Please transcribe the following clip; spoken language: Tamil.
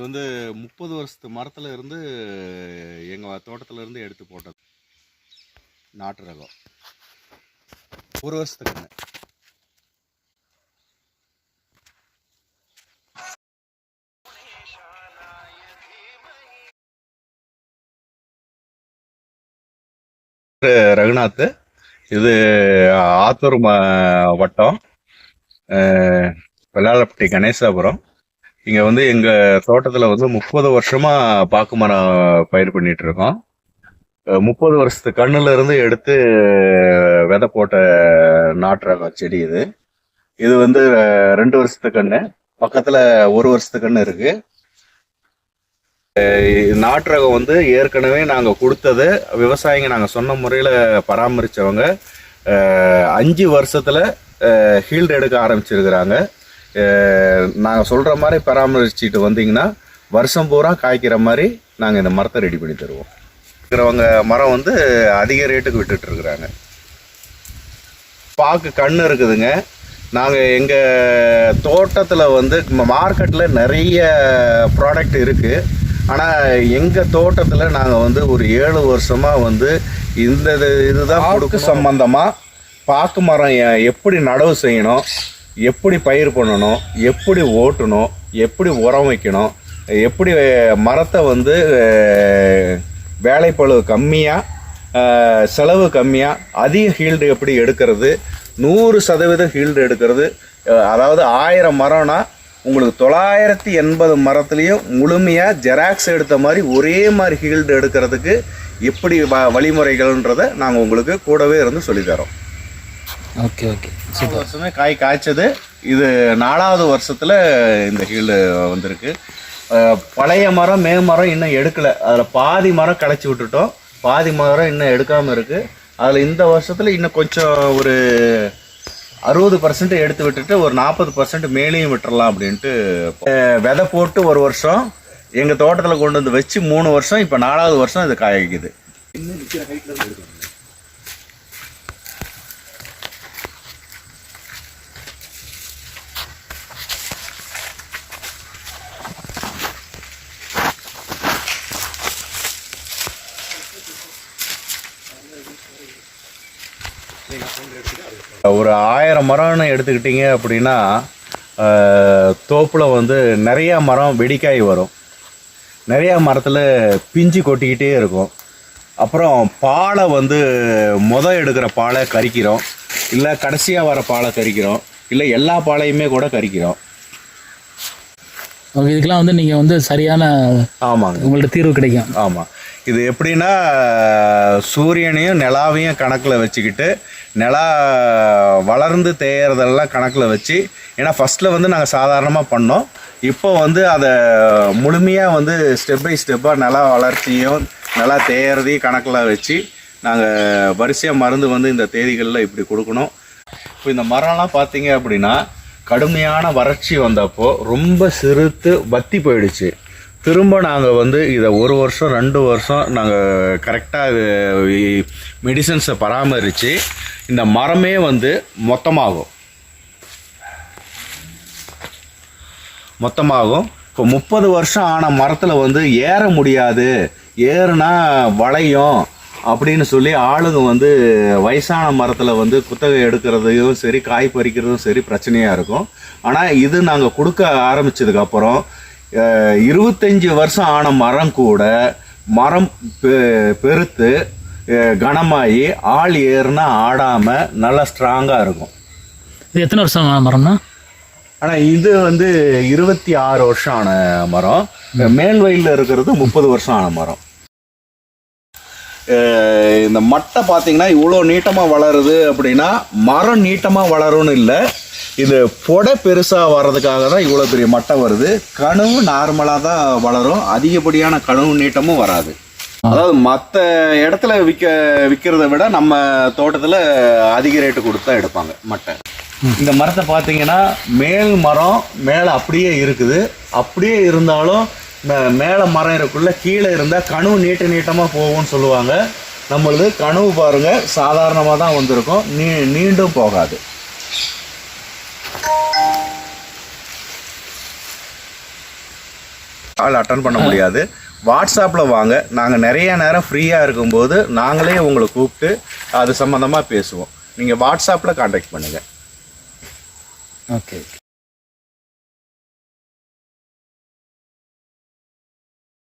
இது வந்து முப்பது வருஷத்து மரத்தில் இருந்து எங்கள் தோட்டத்திலேருந்து எடுத்து போட்டது. நாட்டு ரகம். ஒரு வருஷத்துக்கு ரகுநாத் இது ஆத்தூர் வட்டம் வெள்ளாளப்பட்டி கணேசாபுரம். இங்கே வந்து எங்கள் தோட்டத்தில் வந்து முப்பது வருஷமாக பாக்கு மரம் பயிர் பண்ணிட்டு இருக்கோம். முப்பது வருஷத்து கண்ணுல இருந்து எடுத்து விதை போட்ட நாட்டு ரகம் செடி இது. இது வந்து ரெண்டு வருஷத்து கண்ணு. பக்கத்தில் ஒரு வருஷத்து கண்ணு இருக்கு. நாட்டு ரகம் வந்து ஏற்கனவே நாங்கள் கொடுத்தது. விவசாயிங்க நாங்கள் சொன்ன முறையில் பராமரித்தவங்க அஞ்சு வருஷத்தில் ஹீல்டு எடுக்க ஆரம்பிச்சிருக்கிறாங்க. நாங்கள் சொல்கிற மாதிரி பராமரிச்சுட்டு வந்தீங்கன்னா வருஷம் பூரா காய்க்கிற மாதிரி நாங்கள் இந்த மரத்தை ரெடி பண்ணி தருவோம். இருக்கிறவங்க மரம் வந்து அதிக ரேட்டுக்கு விட்டுட்டு இருக்கிறாங்க. பாக்கு கண்ணு இருக்குதுங்க. நாங்கள் எங்கள் தோட்டத்தில் வந்து மார்க்கெட்டில் நிறைய ப்ராடக்ட் இருக்குது ஆனால் எங்கள் தோட்டத்தில் நாங்கள் வந்து ஒரு ஏழு வருஷமாக வந்து இந்த இது- இதுதான் பாக்கு சம்பந்தமாக பாக்கு மரம் எப்படி நடவு செய்யணும்? எப்படி பயிர் பண்ணணும் எப்படி ஓட்டணும் எப்படி உரம் வைக்கணும் எப்படி மரத்தை வந்து வேலைப்பழு கம்மியாக செலவு கம்மியாக அதிக ஹீல்டு எப்படி எடுக்கிறது நூறு சதவீதம் ஹீல்டு எடுக்கிறது அதாவது ஆயிரம் மரம்னா உங்களுக்கு தொள்ளாயிரத்தி எண்பது மரத்துலேயும் முழுமையாக ஜெராக்ஸ் எடுத்த மாதிரி ஒரே மாதிரி ஹீல்டு எடுக்கிறதுக்கு எப்படி வ வழிமுறைகள்ன்றதை நாங்கள் உங்களுக்கு கூடவே இருந்து சொல்லித்தரோம் ஓகே ஓகே. நாலு வருஷமே காய் காய்ச்சது. இது நாலாவது வருஷத்துல இந்த ஹீல்டு வந்திருக்கு. பழைய மரம் மே மரம் இன்னும் எடுக்கல. அதில் பாதி மரம் களைச்சி விட்டுட்டோம். பாதி மரம் இன்னும் எடுக்காம இருக்கு. அதில் இந்த வருஷத்துல இன்னும் கொஞ்சம் ஒரு அறுபது பர்சன்ட் எடுத்து விட்டுட்டு ஒரு நாற்பது பர்சன்ட் மேலேயும் விட்டுறலாம் அப்படின்ட்டு விதை போட்டு ஒரு வருஷம் எங்கள் தோட்டத்தில் கொண்டு வந்து வச்சு மூணு வருஷம் இப்போ நாலாவது வருஷம் இது காய்க்குது. ஒரு ஆயிரம் மரம்னு எடுத்துக்கிட்டீங்க அப்படின்னா தோப்பில் வந்து நிறைய மரம் வெடிக்காய் வரும். நிறைய மரத்தில் பிஞ்சு கொட்டிக்கிட்டே இருக்கும். அப்புறம் பாலை வந்து முத எடுக்கிற பாலை கறிக்கிறோம் இல்லை கடைசியாக வர பாலை கறிக்கிறோம் இல்லை எல்லா பாலையுமே கூட கறிக்கிறோம் இதுக்கெல்லாம் வந்து நீங்கள் வந்து சரியான ஆமாங்க. உங்கள்ட்ட தீர்வு கிடைக்கும். ஆமாம் இது எப்படின்னா சூரியனையும் நிலாவையும் கணக்கில் வச்சுக்கிட்டு நிலா வளர்ந்து தேயறதெல்லாம் கணக்கில் வச்சு ஏன்னா ஃபஸ்ட்டில் வந்து நாங்கள் சாதாரணமாக பண்ணோம். இப்போ வந்து அதை முழுமையாக வந்து ஸ்டெப் பை ஸ்டெப்பாக நிலா வளர்ச்சியும் நிலா தேயறதையும் கணக்கில் வச்சு நாங்கள் வரிசையாக மருந்து வந்து இந்த தேதிகளில் இப்படி கொடுக்கணும். இப்போ இந்த மரம்லாம் பார்த்தீங்க அப்படின்னா கடுமையான வறட்சி வந்தப்போ ரொம்ப சிறுத்து வத்தி போயிடுச்சு. திரும்ப நாங்கள் வந்து இதை ஒரு வருஷம் ரெண்டு வருஷம் நாங்கள் கரெக்டாக மெடிசன்ஸை பராமரித்து இந்த மரமே வந்து மொத்தமாகும். மொத்தமாகும். இப்போ முப்பது வருஷம் ஆன மரத்தில் வந்து ஏற முடியாது. ஏறுனா வளையும். அப்படின்னு சொல்லி ஆளுங்க வந்து வயசான மரத்தில் வந்து குத்தகை எடுக்கிறதையும் சரி காய் பறிக்கிறதும் சரி பிரச்சனையாக இருக்கும். ஆனால் இது நாங்கள் கொடுக்க ஆரம்பிச்சதுக்கப்புறம் இருபத்தஞ்சி வருஷம் ஆன மரம் கூட மரம் பெருத்து கனமாகி ஆள் ஏறுனா ஆடாமல் நல்லா ஸ்ட்ராங்காக இருக்கும். இது எத்தனை வருஷம் மரம்னா? ஆனால் இது வந்து இருபத்தி ஆறு வருஷம் ஆன மரம். மேல் வயலில் இருக்கிறது முப்பது வருஷம் ஆன மரம். இந்த மட்டை பார்த்தீங்கன்னா இவ்வளோ நீட்டமாக வளருது அப்படின்னா மரம் நீட்டமாக வளரும்னு இல்லை. இது புடை பெருசாக வர்றதுக்காக தான் இவ்வளோ பெரிய மட்டை வருது. கணுவு நார்மலாக தான் வளரும். அதிகப்படியான கனவு நீட்டமும் வராது. அதாவது மற்ற இடத்துல விற்க விற்கிறத விட நம்ம தோட்டத்தில் அதிக ரேட்டு கொடுத்தா எடுப்பாங்க மட்டை. இந்த மரத்தை பார்த்தீங்கன்னா மேல் மரம் மேலே அப்படியே இருக்குது. அப்படியே இருந்தாலும் மேலே மரம் இருக்குள்ள கீழே இருந்தால் கனவு நீட்ட நீட்டமாக போகும்னு சொல்லுவாங்க. நம்மளது கனவு பாருங்க சாதாரணமாக தான் வந்திருக்கும். நீ நீண்டும் போகாது. கால் அட்டன் பண்ண முடியாது. வாட்ஸ்அப்பில் வாங்க. நாங்கள் நிறைய நேரம் ஃப்ரீயாக இருக்கும்போது நாங்களே உங்களை கூப்பிட்டு அது சம்மந்தமாக பேசுவோம். நீங்கள் வாட்ஸ்அப்பில் காண்டாக்ட் பண்ணுங்கள் ஓகே